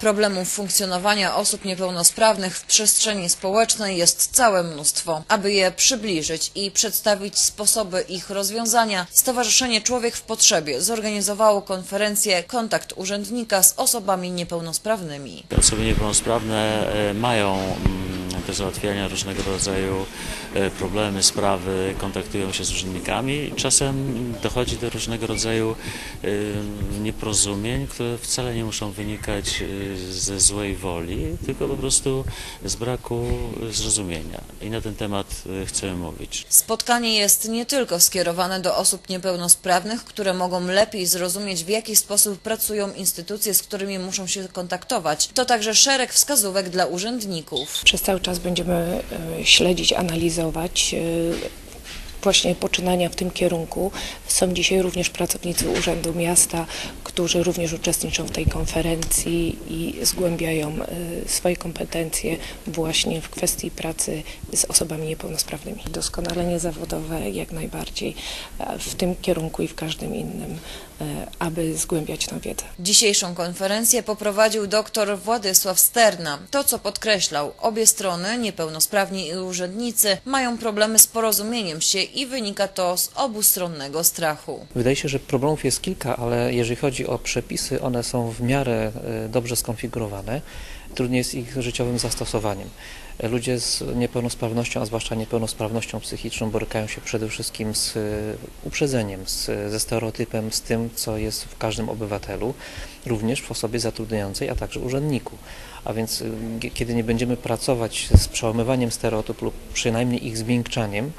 Problemów funkcjonowania osób niepełnosprawnych w przestrzeni społecznej jest całe mnóstwo. Aby je przybliżyć i przedstawić sposoby ich rozwiązania, Stowarzyszenie Człowiek w Potrzebie zorganizowało konferencję Kontakt urzędnika z osobami niepełnosprawnymi. Osoby niepełnosprawne e, mają mm, do załatwiania różnego rodzaju problemy, sprawy, kontaktują się z urzędnikami. Czasem dochodzi do różnego rodzaju e, nieporozumień, które wcale nie muszą wynikać e, ze złej woli, tylko po prostu z braku zrozumienia. I na ten temat e, chcemy mówić. Spotkanie jest nie tylko skierowane do osób niepełnosprawnych, które mogą lepiej zrozumieć, w jaki sposób pracują instytucje, z którymi muszą się kontaktować. To także szereg wskazówek dla urzędników. Przez cały czas będziemy e, śledzić, analizować e, właśnie poczynania w tym kierunku. Są dzisiaj również pracownicy Urzędu Miasta, którzy również uczestniczą w tej konferencji i zgłębiają e, swoje kompetencje właśnie w kwestii pracy z osobami niepełnosprawnymi. Doskonalenie zawodowe jak najbardziej e, w tym kierunku i w każdym innym, e, aby zgłębiać tę wiedzę. Dzisiejszą konferencję poprowadził dr Władysław Sterna. To, co podkreślał, obie strony, niepełnosprawni i urzędnicy, mają problemy z porozumieniem się i wynika to z obustronnego strachu. Wydaje się, że problemów jest kilka, ale jeżeli chodzi o przepisy, one są w miarę e, dobrze skonfigurowane. Trudniej jest ich życiowym zastosowaniem. E, Ludzie z niepełnosprawnością, a zwłaszcza niepełnosprawnością psychiczną, borykają się przede wszystkim z e, uprzedzeniem, z, ze stereotypem, z tym, co jest w każdym obywatelu, również w osobie zatrudniającej, a także urzędniku. A więc gie- kiedy nie będziemy pracować z przełamywaniem stereotypów lub przynajmniej ich zmiękczaniem,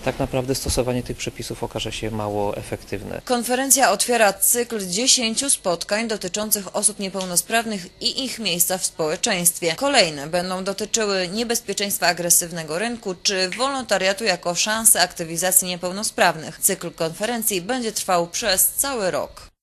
tak naprawdę stosowanie tych przepisów okaże się mało efektywne. Konferencja otwiera cykl 10 spotkań dotyczących osób niepełnosprawnych i ich miejsca w społeczeństwie. Kolejne będą dotyczyły niebezpieczeństwa agresywnego rynku czy wolontariatu jako szansy aktywizacji niepełnosprawnych. Cykl konferencji będzie trwał przez cały rok.